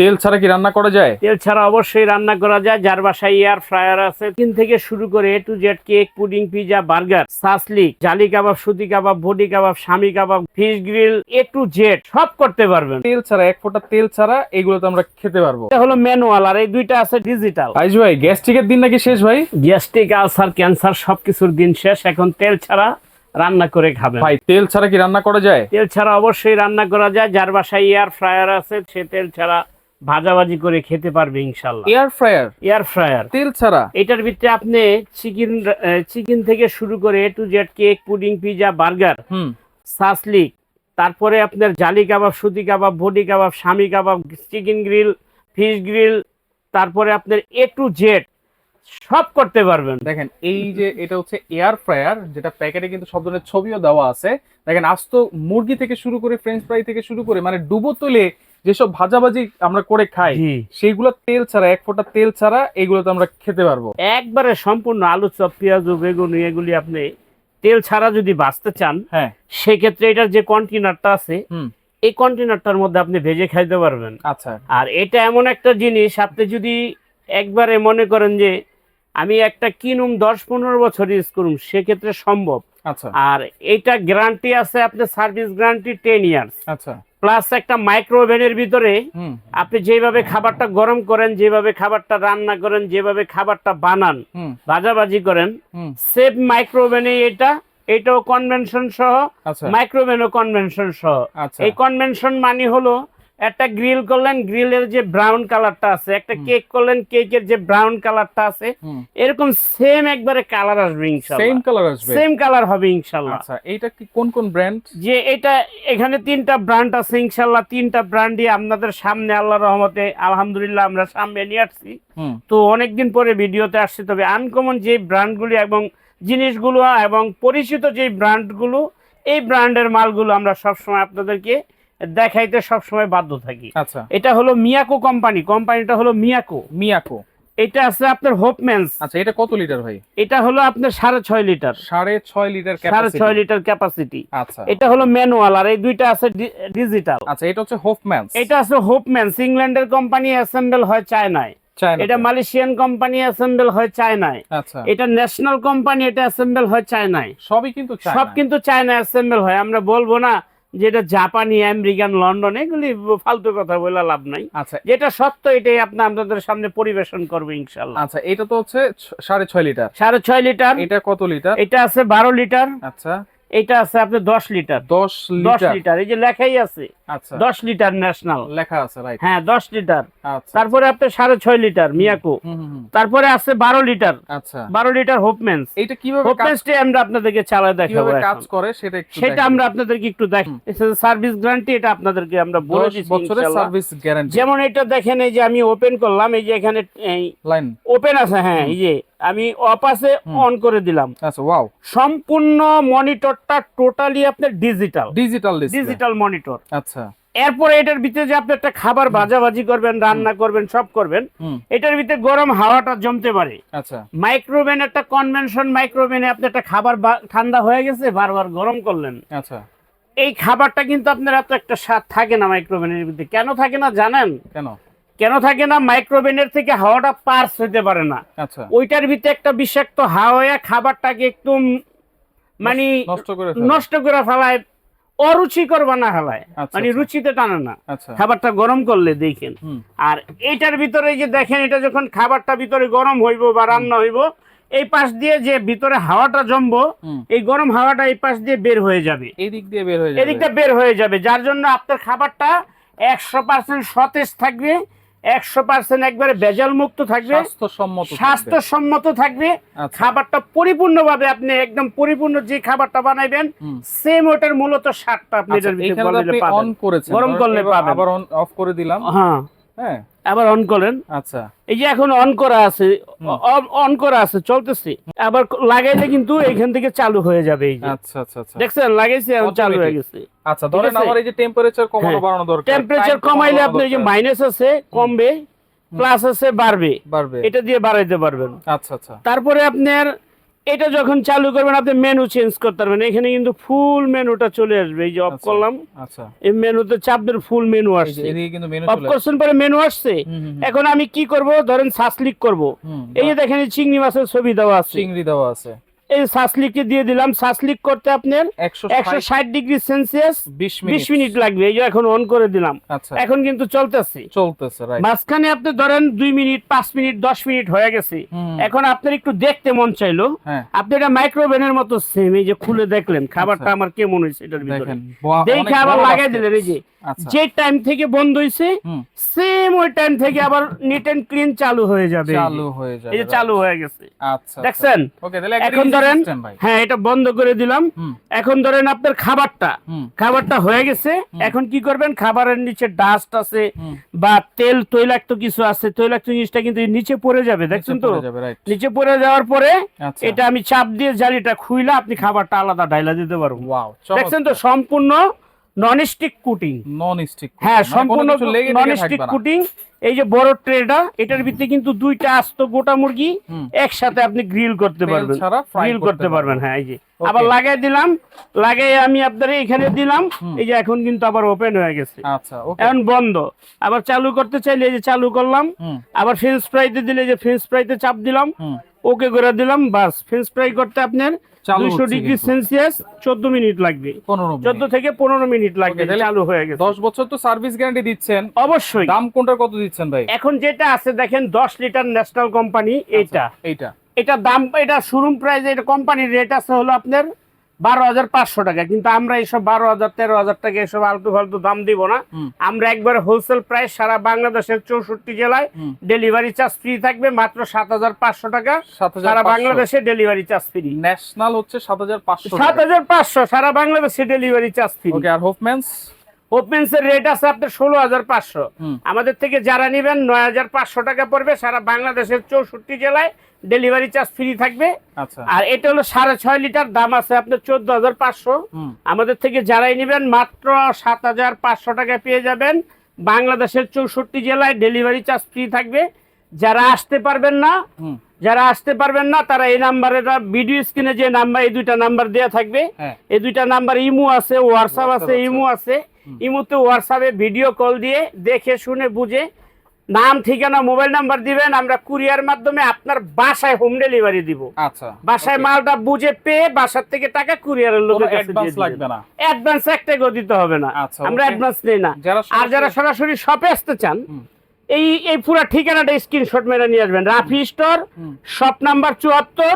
তেল ছাড়া কি রান্না করা যায়? তেল ছাড়া অবশ্যই রান্না করা যায়। যার বাসায় এয়ার ফ্রায়ার আছে। তিন থেকে শুরু করে A to Z cake pudding pizza burger shashlik jali kebab suti kebab boti kebab shami kebab fish grill A to Z সব করতে পারবেন। তেল ছাড়া এক ফোঁটা তেল ছাড়া এগুলো তো আমরা খেতে পারব। এটা হলো ম্যানুয়াল আর এই দুইটা আছে ডিজিটাল আইজ ভাই গ্যাস্ট্রিকের দিন নাকি শেষ ভাই? গ্যাস্ট্রিক আলসার ক্যান্সার সবকিছুর দিন শেষ। এখন তেল ছাড়া রান্না করে খাবেন। ভাই তেল ছাড়া কি রান্না করা যায়? তেল ছাড়া অবশ্যই রান্না করা যায়। যার বাসায় এয়ার ফ্রায়ার আছে সে তেল ছাড়া ভাজাভাজি করে খেতে পারবে ইনশাল্লাহ এয়ার ফ্রায়ার এয়ার ফ্রায়ার তেল ছাড়া? এটার ভিতরে আপনি চিকেন চিকেন থেকে শুরু করে A to Z cake pudding pizza burger hmm. Shashlik তারপরে আপনার jali kebab suti kebab boti kebab shami kebab chicken grill fish grill তারপরে আপনার এ টু জেড সব করতে পারবেন। দেখেন এই যে এটা হচ্ছে এয়ার ফ্রায়ার যেটা প্যাকেটে কিন্তু সব ধরনের ছবিও দেওয়া আছে। দেখেন আজ তো মুরগি থেকে শুরু করে ফ্রেঞ্চ ফ্রাই থেকে শুরু করে মানে ডুবো তুলে যেসব ভাজাভাজি আমরা করে খাই সেইগুলো তেল ছাড়া এক ফোঁটা তেল ছাড়া এগুলো তো আমরা খেতে পারব। একবারে সম্পূর্ণ আলু চপ পেঁয়াজ বেগুন এগুলি আপনি তেল ছাড়া যদি বাঁচতে চান হ্যাঁ। সেক্ষেত্রে এটার যে কন্টেনারটা আছে এই কন্টেনারটার মধ্যে আপনি ভেজে খাইতে পারবেন। আচ্ছা। আর এটা এমন একটা জিনিস আপনি যদি একবারে মনে করেন যে আমি একটা কিনুম দশ পনেরো বছর ইউজ করুম সেক্ষেত্রে সম্ভব। আচ্ছা। আর এটা গ্যারান্টি আছে আপনার সার্ভিস গ্যারান্টি টেন ইয়ার্স। আচ্ছা। প্লাস একটা মাইক্রো ওভেনের ভিতরে আপনি যেভাবে খাবারটা গরম করেন যেভাবে খাবারটা রান্না করেন যেভাবে খাবারটা বানান ভাজাভাজি করেন সেফ মাইক্রোওভেনে এটা এটাও কনভেনশন সহ আচ্ছা। মাইক্রো ওভেনও কনভেনশন সহ। আচ্ছা। এই কনভেনশন মানে হলো একটা গ্রিল করলেন গ্রিলের যে ব্রাউন কালারটা আছে একটা কেক করলেন কেকের যে ব্রাউন কালারটা আছে এরকম সেম একবারে কালার আসবে সেম কালার আসবে? সেম কালার হবে ইনশাআল্লাহ আচ্ছা এইটা কি কোন কোন ব্র্যান্ড যে এটা এখানে তিনটা ব্র্যান্ড আছে ইনশাআল্লাহ তিনটা ব্র্যান্ডই আপনাদের সামনে আল্লাহর রহমতে আলহামদুলিল্লাহ আমরা সামনে নিয়ে আসছি। তো অনেকদিন পরে ভিডিওতে আসছে তবে আনকমন যে ব্র্যান্ডগুলি এবং জিনিসগুলো এবং পরিচিত যে ব্র্যান্ডগুলো এই ব্র্যান্ডের মালগুলো আমরা সবসময় আপনাদেরকে দেখাইতে সবসময় বাধ্য থাকি। আচ্ছা। এটা হলো মিয়াকো কোম্পানি। কোম্পানিটা হলো মিয়াকো। মিয়াকো। এটা আছে আপনার হোপম্যান্স। আচ্ছা এটা কত লিটার ভাই? এটা হলো আপনার সাড়ে ছয় লিটার। সাড়ে ছয় লিটার সাড়ে ক্যাপাসিটি ছয় লিটার ক্যাপাসিটি আচ্ছা। এটা হলো ম্যানুয়াল আর এই দুইটা আছে ডিজিটাল। আচ্ছা এটা হচ্ছে হোফম্যান এটা আছে হোপম্যান্স। ইংল্যান্ডের কোম্পানি অ্যাসেম্বল হয় চায়নায়। এটা মালয়েশিয়ান কোম্পানি অ্যাসেম্বল হয় চায়নায়। আচ্ছা। এটা ন্যাশনাল কোম্পানি এটা অ্যাসেম্বল হয় চায়নায়। সবই কিন্তু সব কিন্তু চায়না অ্যাসেম্বল হয়। আমরা বলব না যে এটা জাপানি আমেরিকান লন্ডন এগুলি ফালতু কথা বলে লাভ নাই। আচ্ছা। যেটা সত্য এটাই আপনি আপনাদের সামনে পরিবেশন করবে ইনশাল্লাহ। আচ্ছা এটা তো হচ্ছে সাড়ে ছয় লিটার। সাড়ে ছয় লিটার। এটা কত লিটার? এটা আছে বারো লিটার। আচ্ছা। এটা আছে আপনার দশ লিটার। দশ দশ লিটার? লিটার এই যে লেখাই আছে। আচ্ছা। লিটার ন্যাশনাল লেখা আছে রাইট হ্যাঁ দশ লিটার। আচ্ছা। তারপরে সাড়ে ছয় লিটার মিয়াকো। তারপরে আছে বারো লিটার। আচ্ছা। বারো লিটার হোপমেন্স এটা কীভাবে আমরা আপনাদেরকে চালায় দেখাবো কীভাবে কাজ করে সেটা একটু সেটা আমরা আপনাদেরকে একটু দেখ সার্ভিস গ্যারান্টি এটা আপনাদেরকে আমরা বলে দিচ্ছি বছরের সার্ভিস গ্যারান্টি যেমন এটা দেখেন এই যে আমি ওপেন করলাম এই যে এখানে লাইন ওপেন আছে হ্যাঁ এই যে আমি অপাসে অন করে দিলাম। আচ্ছা ওয়াও সম্পূর্ণ মনিটরটা টোটালি আপনার digital digital display digital monitor আচ্ছা। এরপরে এটার ভিতরে যে আপনি একটা খাবার ভাজাভাজি করবেন রান্না করবেন সব করবেন এটার ভিতরে গরম হাওয়াটা জমতে পারে। আচ্ছা। মাইক্রোওভেন একটা কনভেনশন মাইক্রোওভেনে আপনি একটা খাবার ঠান্ডা হয়ে গেছে বারবার গরম করলেন। আচ্ছা। এই খাবারটা কিন্তু আপনার এত একটা স্বাদ থাকে না মাইক্রোওভেনের ভিতরে। কেন থাকে না জানেন? কেন? কেন থাকে না? মাইক্রোওভেনের থেকে হাওয়াটা পার্স হইতে পারে না। আচ্ছা। ওইটার ভিতরে একটা বিষাক্ত হাওয়া খাবারটাকে একটু মানে নষ্ট করে ফেলায় অরুচিকর বানা ফেলায়। আচ্ছা, মানে আচ্ছা। রুচিতে টানে না। খাবারটা গরম করলে দেখেন। আর এইটার ভিতরে যে দেখেন এটা যখন খাবারটা ভিতরে গরম হইব বা রান্না হইব এই পাশ দিয়ে যে ভিতরে হাওয়াটা জমবো এই গরম হাওয়াটা এই পাশ দিয়ে বের হয়ে যাবে। এই দিক দিয়ে বের হয়ে যাবে। এদিকটা বের হয়ে যাবে যার জন্য আপনার খাবারটা একশো পার্সেন্ট সতেজ থাকবে একশো পার্সেন্ট একবারে ভেজাল মুক্ত থাকবে। স্বাস্থ্যসম্মত থাকবে। আচ্ছা। খাবারটা পরিপূর্ণভাবে আপনি একদম পরিপূর্ণ যে খাবারটা বানাইবেন সেম ওটার মূলত স্বাদটা আপনি আচ্ছা, গরম করলে পাবেন। আবার অন অফ করে দিলাম। হ্যাঁ। হ্যাঁ। আবার অন করেন। আচ্ছা। এই যে এখন অন করা আছে অন করা আছে চলতেছে। আবার লাগাইলে কিন্তু এখান থেকে চালু হয়ে যাবে এই যে। আচ্ছা আচ্ছা আচ্ছা। দেখছেন লাগাইছে এখন চালু হয়ে গেছে। আচ্ছা ধরেন আমার এই যে টেম্পারেচার কমানো হ্যাঁ। বাড়ানো দরকার। টেম্পারেচার কমাইলে আপনি এই যে মাইনাস আছে কমবে প্লাস আছে বাড়বে। বাড়বে। এটা দিয়ে বাড়াইতে পারবেন। আচ্ছা আচ্ছা। তারপরে আপনার এটা যখন চালু করবেন আপনি মেনু চেঞ্জ করতে পারবেন। এখানে কিন্তু ফুল মেনুটা চলে আসবে। এই যে অফ আচ্ছা। করলাম আচ্ছা। এই মেনুতে চাপদের ফুল মেনু আসছে। কিন্তু মেনু অফ। করছেন পরে মেনু আসছে। এখন আমি কি করব? ধরেন সাসলিক করব। এই যে দেখেন চিংড়ি মাছের ছবি দেওয়া আছে। চিংড়ি দেওয়া আছে। এই দিয়ে দিলাম। সাসলিক করতে আপনার একশো ষাট ডিগ্রি সেলসিয়াস বিশ মিনিট লাগবে। এই যে এখন অন করে দিলাম। আচ্ছা। এখন কিন্তু চলতেছে। চলতেছে মাঝখানে আপনি ধরেন দুই মিনিট পাঁচ মিনিট দশ মিনিট হয়ে গেছে। এখন আপনার একটু দেখতে মন চাইলো। হ্যাঁ। আপনি এটা মাইক্রোওভেনের মতো সেম এই যে খুলে দেখলেন খাবারটা আচ্ছা। আমার কেমন হয়েছে এটার ভিতরে? দেখে আবার লাগাই দিলেন এই যে। আচ্ছা। যে টাইম থেকে বন্ধ হয়েছে সেম ওই টাইম থেকে আবার নিট এন্ড ক্লিন চালু হয়ে যাবে। চালু হয়ে যাবে এই যে চালু হয়ে গেছে। আচ্ছা দেখছেন? ওকে তাহলে এখন ধরেন হ্যাঁ এটা বন্ধ করে দিলাম। এখন ধরেন আপনার খাবারটা খাবারটা হয়ে গেছে। এখন কি করবেন? খাবারের নিচে ডাস্ট আছে বা তেল তৈলাক্ত কিছু আছে। তৈলাক্ত জিনিসটা কিন্তু নিচে পড়ে যাবে দেখছেন তো? নিচে পড়ে যাওয়ার পরে আচ্ছা। এটা আমি চাপ দিয়ে জালিটা খুইলা আপনি খাবারটা আলাদা ডাইলা দিতে পারব দেখছেন তো? সম্পূর্ণ non stick coating non stick হ্যাঁ সম্পূর্ণ লেগে নন লেগে স্টিক থাকবে কুটিং এই যে বড় ট্রেটা এটার ভিতরে কিন্তু দুইটা আস্ত গোটা মুরগি একসাথে আপনি গ্রিল করতে পারবেন। গ্রিল করতে পারবেন হ্যাঁ এই যে। আবার লাগাই দিলাম লাগাই আমি আপনার এখানে দিলাম এই যে এখন কিন্তু আবার ওপেন হয়ে গেছে। আচ্ছা এখন বন্ধ। আবার চালু করতে চাইলে এই যে চালু করলাম আবার ফ্রেঞ্চ ফ্রাইতে দিলে যে ফ্রেঞ্চ ফ্রাইতে চাপ দিলাম ওকে করে দিলাম বাস। ফ্রেঞ্চ ফ্রাই করতে আপনার দুইশো ডিগ্রি সেলসিয়াস চোদ্দ মিনিট লাগবে। 15 চোদ্দ থেকে পনেরো মিনিট লাগবে তাহলে আলু হয়ে গেছে। 10 বছর তো সার্ভিস গ্যারান্টি দিচ্ছেন। অবশ্যই। দাম কোনটার কত দিচ্ছেন ভাই? এখন যেটা আছে দেখেন দশ লিটার ন্যাশনাল কোম্পানি এটা এটা এটা দাম এটা শোরুম প্রাইস এটা কোম্পানির রেট আছে হলো আপনার বারো হাজার পাঁচশো টাকা। কিন্তু আমরা এইসব বারো হাজার তেরো হাজার টাকা এসব আলতু ফালতু দাম দিব না। আমরা একবার হোলসেল প্রাইস সারা বাংলাদেশের চৌষট্টি জেলায় ডেলিভারি চার্জ ফ্রি থাকবে মাত্র সাত হাজার পাঁচশো টাকা। 7500 সারা বাংলাদেশে ডেলিভারি চার্জ ফ্রি ন্যাশনাল হচ্ছে 7500 সাত হাজার পাঁচশো সারা বাংলাদেশে ডেলিভারি চার্জ ফ্রি আর হোফম্যানস ওপেন্স এর রেট আছে আপনার ষোলো হাজার পাঁচশো। আমাদের থেকে যারা নেবেন নয় হাজার পাঁচশো টাকা পড়বে সারা বাংলাদেশের চৌষট্টি জেলায়। ডেলিভারি চার্জ ফ্রি থাকবে। আচ্ছা। আর এটা হলো সাড়ে ছয় লিটার দাম আছে আপনার চোদ্দ হাজার পাঁচশো। আমাদের থেকে যারাই নেবেন মাত্র সাত হাজার পাঁচশো টাকা পেয়ে যাবেন। বাংলাদেশের চৌষট্টি জেলায় ডেলিভারি চার্জ ফ্রি থাকবে। যারা আসতে পারবেন না যারা আসতে পারবেন না তারা এই নাম্বারে ভিডিও স্ক্রিনে যে নাম্বার এই দুইটা নাম্বার দেওয়া থাকবে। হ্যাঁ। এই দুইটা নাম্বার ইমো আছে হোয়াটসঅ্যাপ আছে আছে। ইমো আছে। ইমোতে হোয়াটসঅ্যাপে ভিডিও কল দিয়ে দেখে শুনে বুঝে নাম ঠিকানা মোবাইল নাম্বার দিবেন আমরা কুরিয়ার মাধ্যমে আপনার বাসায় হোম ডেলিভারি দিব। আচ্ছা বাসায় মালটা বুঝে পেয়ে বাসার থেকে টাকা কুরিয়ারের লোকের কাছে অ্যাডভান্স লাগবে না। অ্যাডভান্স এক টাকাও দিতে হবে না। আচ্ছা, আমরা অ্যাডভান্স নেই না। আর যারা সরাসরি- সরাসরি শপে আসতে চান এই এই পুরো ঠিকানাটা স্ক্রিনশট মেরে নিয়ে আসবেন। রাফি স্টোর শপ নাম্বার চুয়াত্তর